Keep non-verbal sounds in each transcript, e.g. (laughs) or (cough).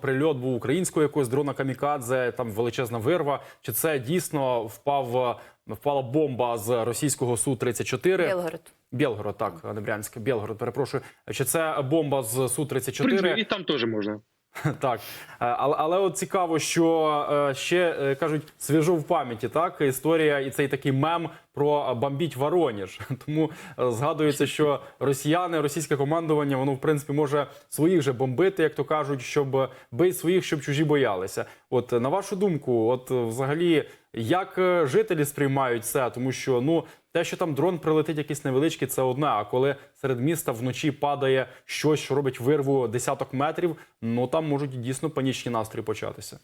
прильот був українського якогось дрона камікадзе, там величезна вирва. Чи це дійсно впав е, впала бомба з російського су 34 Білгород. Білгород, так, не Брянське, Білгород, перепрошую. Чи це бомба з су В 34 і там теж можна. (laughs) Так, Е, але, але от цікаво, що е, ще е, кажуть свіжо в пам'яті, так історія і цей такий мем про бомбіть Вороніж. (laughs) Тому згадується, що росіяни, російське командування, воно в принципі може своїх же бомбити, як то кажуть, щоб бий своїх, щоб чужі боялися. От на вашу думку, от взагалі, як е, жителі сприймають це, тому що ну. Те, що там дрон прилетить якийсь невеличкий, це одне. А коли серед міста вночі падає щось, що робить вирву десяток метрів, ну там можуть дійсно панічні настрої початися.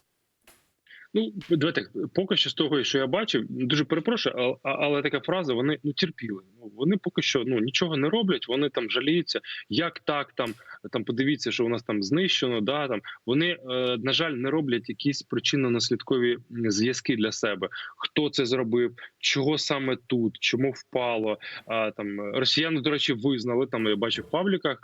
Ну, давайте поки що з того, що я бачив, дуже перепрошую, а- а- але така фраза, вони ну терпіли. Ну вони поки що ну нічого не роблять. Вони там жаліються. Як так там там подивіться, що у нас там знищено. Да там вони е, на жаль не роблять якісь причинно-наслідкові зв'язки для себе. Хто це зробив, чого саме тут, чому впало. А там росіяни, до речі, визнали там. Я бачив в пабліках.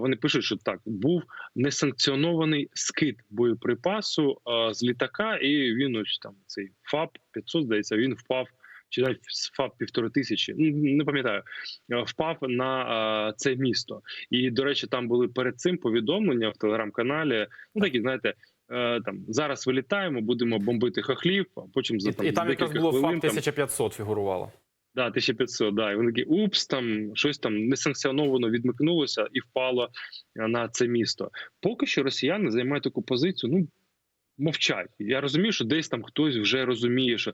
Вони пишуть, що так був несанкціонований скид боєприпасу з літака, і він ось там цей ФАП 500, здається, він впав. Чи навіть ФАП півтори тисячі, не пам'ятаю, е, впав на а, це місто. І до речі, там були перед цим повідомлення в телеграм-каналі. Ну такі, знаєте, е, там зараз вилітаємо, будемо бомбити хохлів, а потім за І, і там якраз було хвилин, там, 1500 фігурувало. Да, 1500, да. І вони такі упс, там щось там несанкціоновано відмикнулося і впало е, на це місто. Поки що росіяни займають таку позицію. Ну мовчать. Я розумію, що десь там хтось вже розуміє, що,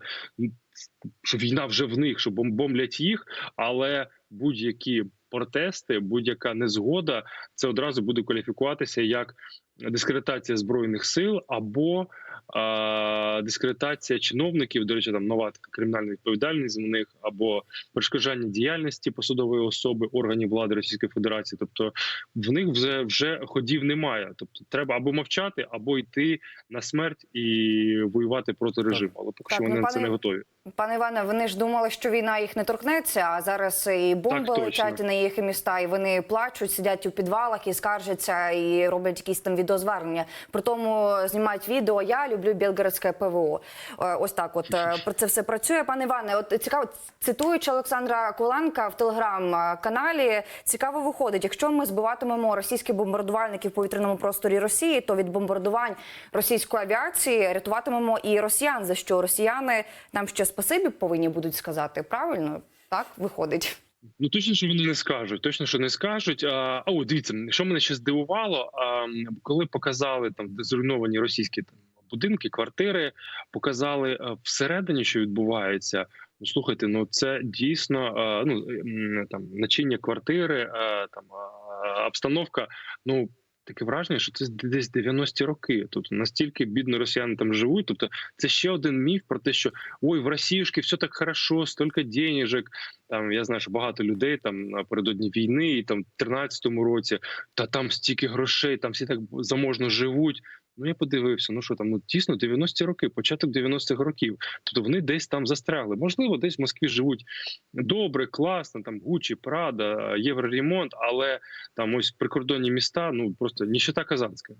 що війна вже в них, що бом- бомблять їх, але будь-які протести, будь-яка незгода, це одразу буде кваліфікуватися як дискредитація збройних сил або а, дискредитація чиновників. До речі, там нова така кримінальна відповідальність в них або перешкоджання діяльності посадової особи органів влади Російської Федерації. Тобто в них вже вже ходів немає. Тобто треба або мовчати, або йти на смерть і воювати проти режиму. Але поки Так, що ну, вони на пане- це не готові. Пане Іване, вони ж думали, що війна їх не торкнеться, а зараз і бомби Так, летять на їх міста, і вони плачуть, сидять у підвалах і скаржаться, і роблять якісь там відеозвернення. При тому знімають відео. Я люблю Білгородське ПВО. Е, Ось так, от е, про це все працює. Пане Іване, от цікаво, цитуючи Олександра Куленка в телеграм-каналі, цікаво виходить, якщо ми збиватимемо російські бомбардувальники в повітряному просторі Росії, то від бомбардувань російської авіації рятуватимемо і росіян, за що росіяни нам ще спасибі повинні будуть сказати. Правильно так виходить. Ну точно, що вони не скажуть. Точно, що не скажуть. А о, дивіться, що мене ще здивувало, а, коли показали там зруйновані російські там будинки, квартири, показали а, всередині, що відбувається. Ну слухайте, ну це дійсно а, ну там начиння квартири, а, там а, обстановка. Ну таке враження, що це десь 90-ті роки. Тобто настільки бідно росіяни там живуть. Тобто, це ще один міф про те, що ой, в Росіюшки все так хорошо, стільки денежок. Там я знаю, що багато людей там напередодні війни, і там в 13-му році, та там стільки грошей, там всі так заможно живуть. Ну я подивився, ну що там, ну тісно 90-ті роки, початок 90-х років. Тобто вони десь там застрягли. Можливо, десь в Москві живуть добре, класно, там Гучі, Прада, Євроремонт, але там ось прикордонні міста, ну просто ніщета казанська.